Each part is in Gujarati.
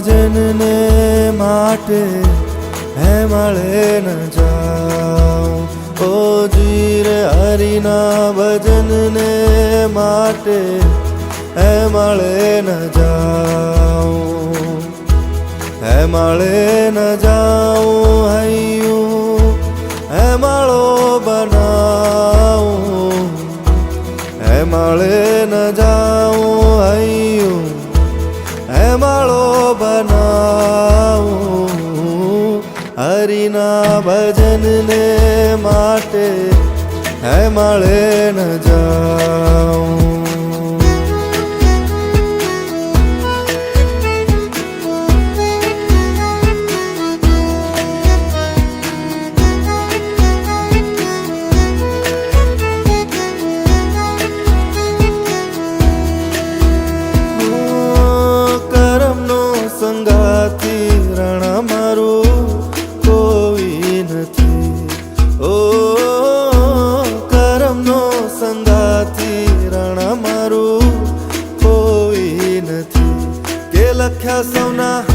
ભજનને માટે હે મળે ન જાઉં. ઓ જીર હરિના ભજનને માટે હે મળે ન જાઉં. હે મળે ન જાઉં. હરિના ભજનને માટે હે મળે ન જાઉં કરમનો કે લખ્યા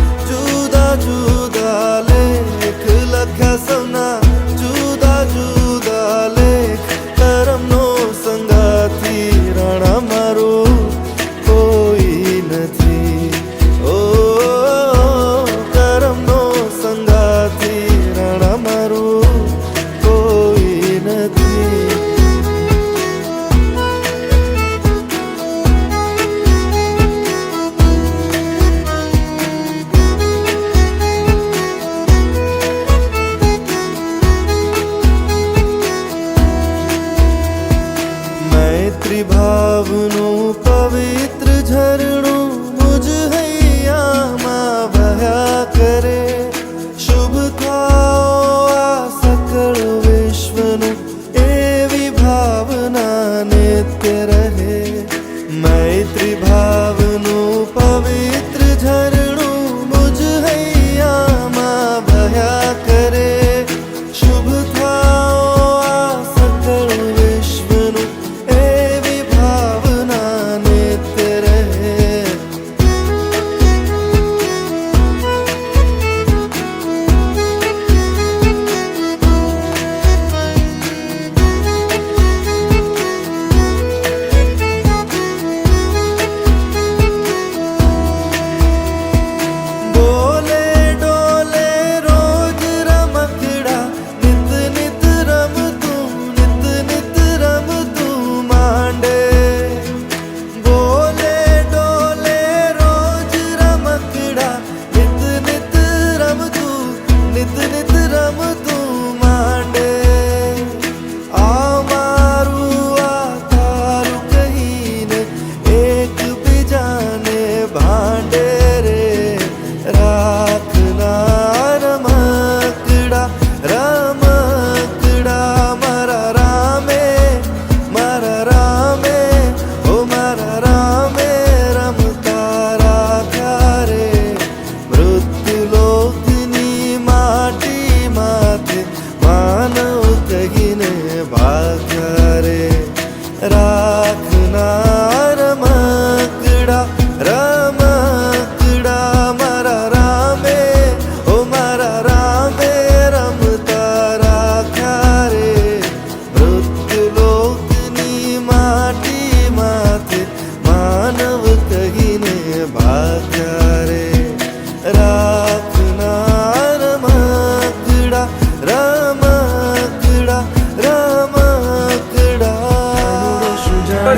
मातृभावनो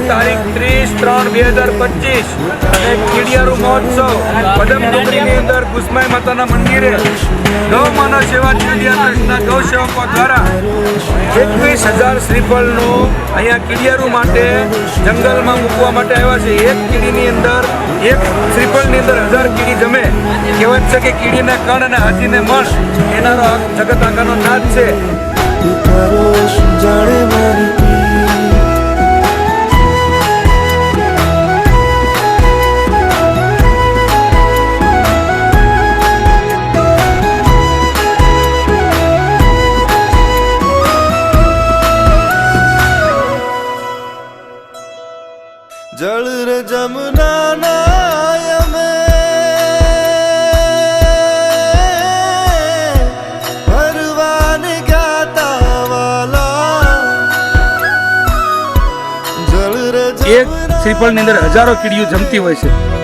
તારીખ ત્રીસ ત્રણ બે હજાર પચીસ. અને કીડિયારુ મહોત્સવ. પદમ ડુંગરીની અંદર કુસમાઈ માતાના મંદિરે ગૌ માનવ સેવા ચીડિયા ટ્રસ્ટના ગૌ સેવકો દ્વારા એકવીસ હજાર શ્રીફળનું અહીંયા કીડિયારુ માટે જંગલમાં મૂકવા માટે આવ્યા છે. એક કીડીની અંદર, એક શ્રીફળની અંદર હજાર કીડી જમે. કહેવત છે કે કીડીના કણ અને હાથીને મણ. એનારો આ જગત આકાનો નાદ છે. જમના નાય મે ભરવાન ગાતા વાલા જળ રે એક શ્રીફળની અંદર હજારો કીડીઓ જમતી હોય છે.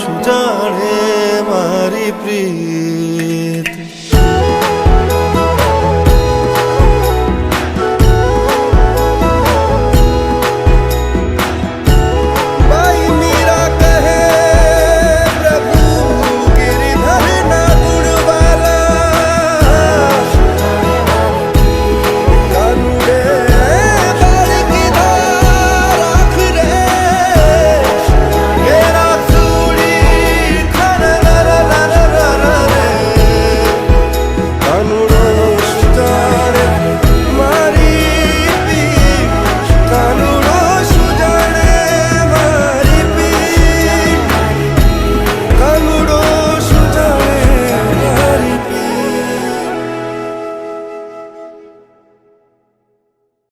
সুজানে মারি প্রিয়।